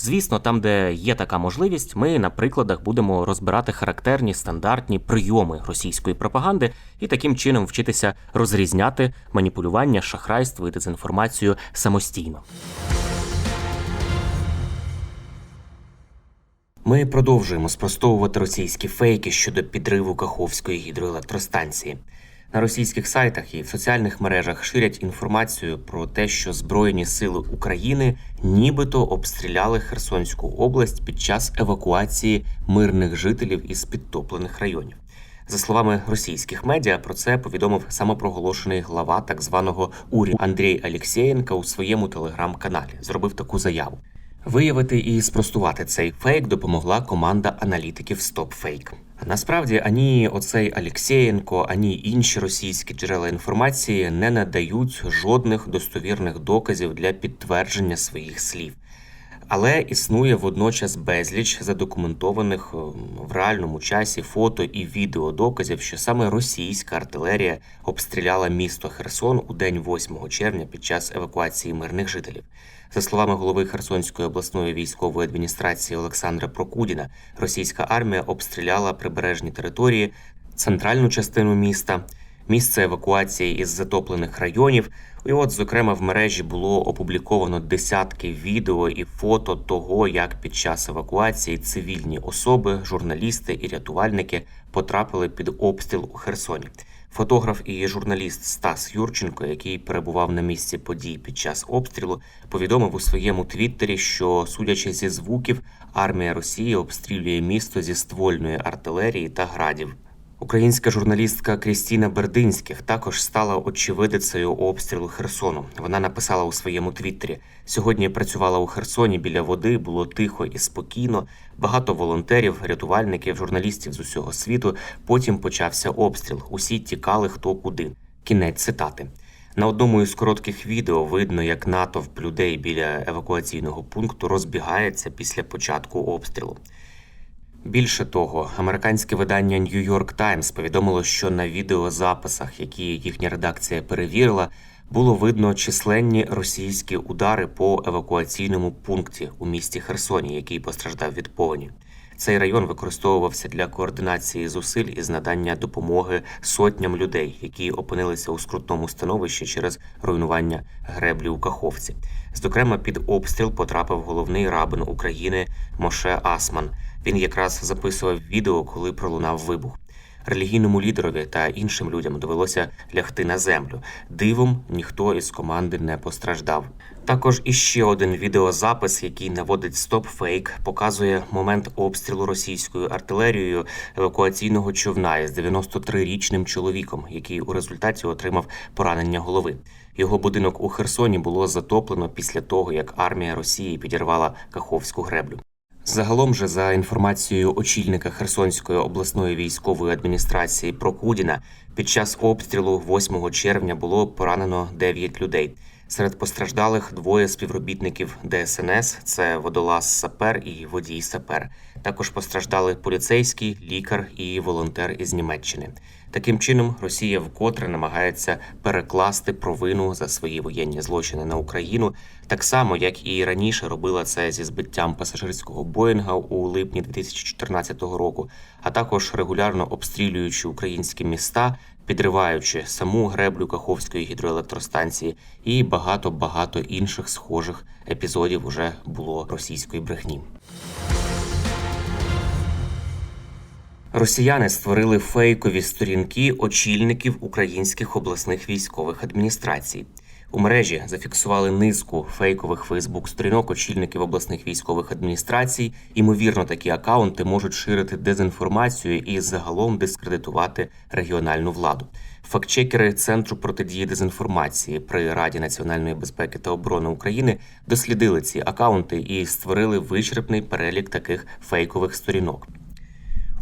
Звісно, там, де є така можливість, ми на прикладах будемо розбирати характерні стандартні прийоми російської пропаганди і таким чином вчитися розрізняти маніпулювання, шахрайство і дезінформацію самостійно. Ми продовжуємо спростовувати російські фейки щодо підриву Каховської гідроелектростанції. На російських сайтах і в соціальних мережах ширять інформацію про те, що Збройні сили України нібито обстріляли Херсонську область під час евакуації мирних жителів із підтоплених районів. За словами російських медіа, про це повідомив самопроголошений глава так званого УРІ Андрій Алєксєєнка у своєму телеграм-каналі. Зробив таку заяву. Виявити і спростувати цей фейк допомогла команда аналітиків StopFake. Насправді ані оцей Алєксєєнко, ані інші російські джерела інформації не надають жодних достовірних доказів для підтвердження своїх слів. Але існує водночас безліч задокументованих ем, в реальному часі фото і відео доказів, що саме російська артилерія обстріляла місто Херсон у день 8 червня під час евакуації мирних жителів. За словами голови Херсонської обласної військової адміністрації Олександра Прокудіна, російська армія обстріляла прибережні території, центральну частину міста, місце евакуації із затоплених районів. І от, зокрема, в мережі було опубліковано десятки відео і фото того, як під час евакуації цивільні особи, журналісти і рятувальники потрапили під обстріл у Херсоні. Фотограф і журналіст Стас Юрченко, який перебував на місці подій під час обстрілу, повідомив у своєму твіттері, що, судячи зі звуків, армія Росії обстрілює місто зі ствольної артилерії та градів. Українська журналістка Крістіна Бердинських також стала очевидицею обстрілу Херсону. Вона написала у своєму твіттері: сьогодні працювала у Херсоні біля води, було тихо і спокійно. Багато волонтерів, рятувальників, журналістів з усього світу. Потім почався обстріл. Усі тікали хто куди. Кінець цитати. На одному із коротких відео видно, як натовп людей біля евакуаційного пункту розбігається після початку обстрілу. Більше того, американське видання New York Times повідомило, що на відеозаписах, які їхня редакція перевірила, було видно численні російські удари по евакуаційному пункті у місті Херсоні, який постраждав від повені. Цей район використовувався для координації зусиль із надання допомоги сотням людей, які опинилися у скрутному становищі через руйнування греблі у Каховці. Зокрема, під обстріл потрапив головний рабин України Моше Асман. Він якраз записував відео, коли пролунав вибух. Релігійному лідерові та іншим людям довелося лягти на землю. Дивом ніхто із команди не постраждав. Також іще один відеозапис, який наводить стоп-фейк, показує момент обстрілу російською артилерією евакуаційного човна із 93-річним чоловіком, який у результаті отримав поранення голови. Його будинок у Херсоні було затоплено після того, як армія Росії підірвала Каховську греблю. Загалом же, за інформацією очільника Херсонської обласної військової адміністрації Прокудіна, під час обстрілу 8 червня було поранено 9 людей. Серед постраждалих двоє співробітників ДСНС це водолаз сапер і водій сапер. Також постраждали поліцейський, лікар і волонтер із Німеччини. Таким чином, Росія вкотре намагається перекласти провину за свої воєнні злочини на Україну, так само як і раніше робила це зі збиттям пасажирського Боїнга у липні 2014 року, а також регулярно обстрілюючи українські міста, підриваючи саму греблю Каховської гідроелектростанції, і багато багато інших схожих епізодів уже було російської брехні. Росіяни створили фейкові сторінки очільників українських обласних військових адміністрацій. У мережі зафіксували низку фейкових Фейсбук-сторінок очільників обласних військових адміністрацій. Імовірно, такі акаунти можуть ширити дезінформацію і загалом дискредитувати регіональну владу. Фактчекери Центру протидії дезінформації при Раді національної безпеки та оборони України дослідили ці акаунти і створили вичерпний перелік таких фейкових сторінок.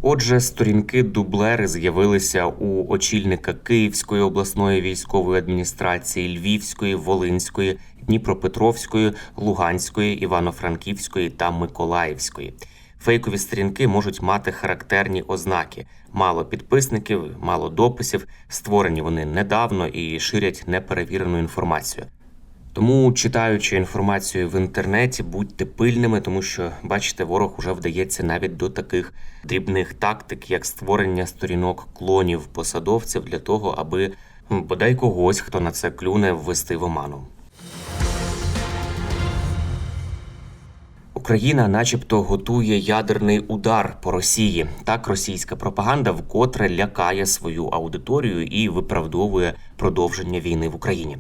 Отже, сторінки дублери з'явилися у очільника Київської обласної військової адміністрації, Львівської, Волинської, Дніпропетровської, Луганської, Івано-Франківської та Миколаївської. Фейкові сторінки можуть мати характерні ознаки: мало підписників, мало дописів, створені вони недавно і ширять неперевірену інформацію. Тому, читаючи інформацію в інтернеті, будьте пильними, тому що бачите, ворог уже вдається навіть до таких дрібних тактик, як створення сторінок клонів посадовців для того, аби бодай когось, хто на це клюне, ввести в оману. Україна, начебто, готує ядерний удар по Росії. Так російська пропаганда вкотре лякає свою аудиторію і виправдовує продовження війни в Україні.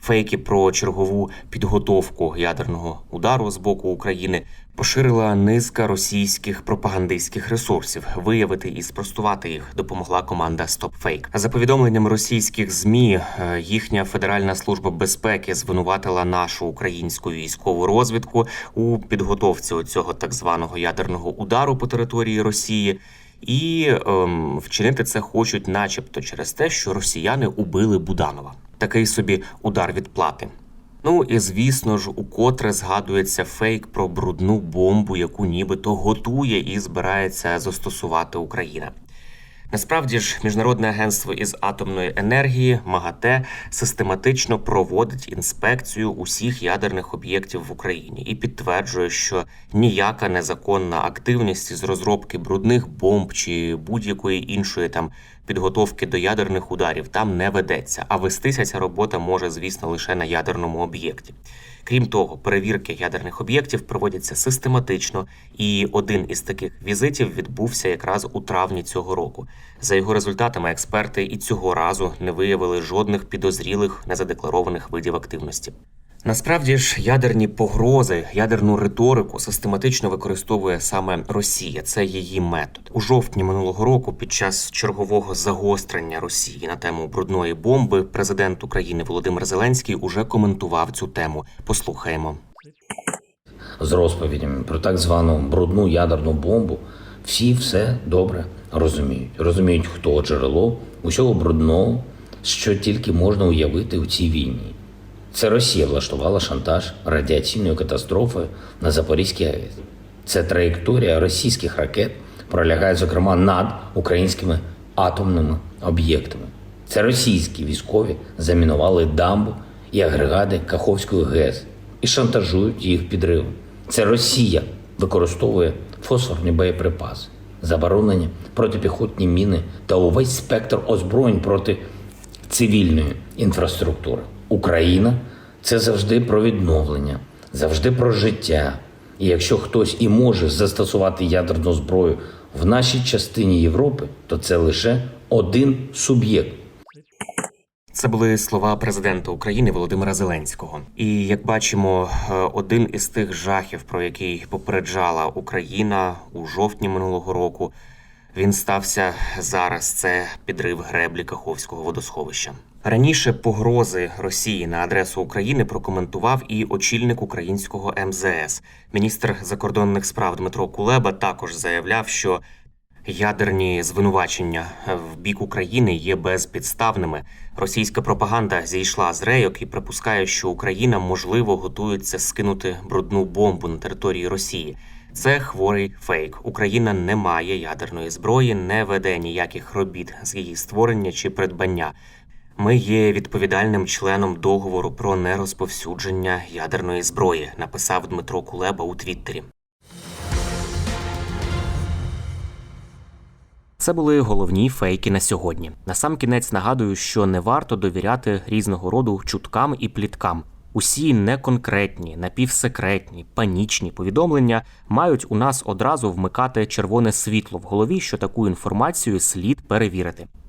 Фейки про чергову підготовку ядерного удару з боку України поширила низка російських пропагандистських ресурсів. Виявити і спростувати їх допомогла команда StopFake. За повідомленням російських змі, е, їхня Федеральна служба безпеки звинуватила нашу українську військову розвідку у підготовці цього так званого ядерного удару по території Росії. І ем, вчинити це хочуть, начебто, через те, що росіяни убили Буданова. Такий собі удар відплати. Ну і звісно ж, укотре згадується фейк про брудну бомбу, яку нібито готує і збирається застосувати Україна. Насправді ж, міжнародне агентство із атомної енергії МАГАТЕ систематично проводить інспекцію усіх ядерних об'єктів в Україні і підтверджує, що ніяка незаконна активність із розробки брудних бомб чи будь-якої іншої там підготовки до ядерних ударів там не ведеться. А вестися ця робота може, звісно, лише на ядерному об'єкті. Крім того, перевірки ядерних об'єктів проводяться систематично, і один із таких візитів відбувся якраз у травні цього року. За його результатами, експерти і цього разу не виявили жодних підозрілих незадекларованих видів активності. Насправді ж ядерні погрози, ядерну риторику систематично використовує саме Росія. Це її метод. У жовтні минулого року, під час чергового загострення Росії на тему брудної бомби, президент України Володимир Зеленський уже коментував цю тему. Послухаємо. з розповідями про так звану брудну ядерну бомбу, всі все добре розуміють. Розуміють, хто джерело усього брудного, що тільки можна уявити у цій війні. Це Росія влаштувала шантаж радіаційною катастрофою на Запорізькій АЕС. Це траєкторія російських ракет пролягає, зокрема, над українськими атомними об'єктами. Це російські військові замінували дамбу і агрегати Каховської ГЕС і шантажують їх підривом. Це Росія використовує фосфорні боєприпаси, заборонені протипіхотні міни та увесь спектр озброєнь проти цивільної інфраструктури. Україна це завжди про відновлення, завжди про життя. І якщо хтось і може застосувати ядерну зброю в нашій частині Європи, то це лише один суб'єкт. Це були слова президента України Володимира Зеленського. І як бачимо, е, один із тих жахів, про який попереджала Україна у жовтні минулого року, він стався зараз. Це підрив греблі Каховського водосховища. Раніше погрози Росії на адресу України прокоментував і очільник українського МЗС. Міністр закордонних справ Дмитро Кулеба також заявляв, що Ядерні звинувачення в бік України є безпідставними. Російська пропаганда зійшла з рейок і припускає, що Україна можливо готується скинути брудну бомбу на території Росії. Це хворий фейк. Україна не має ядерної зброї, не веде ніяких робіт з її створення чи придбання. Ми є відповідальним членом договору про нерозповсюдження ядерної зброї, написав Дмитро Кулеба у Твіттері. Це були головні фейки на сьогодні. На сам кінець нагадую, що не варто довіряти різного роду чуткам і пліткам. Усі неконкретні, напівсекретні, панічні повідомлення мають у нас одразу вмикати червоне світло в голові, що таку інформацію слід перевірити.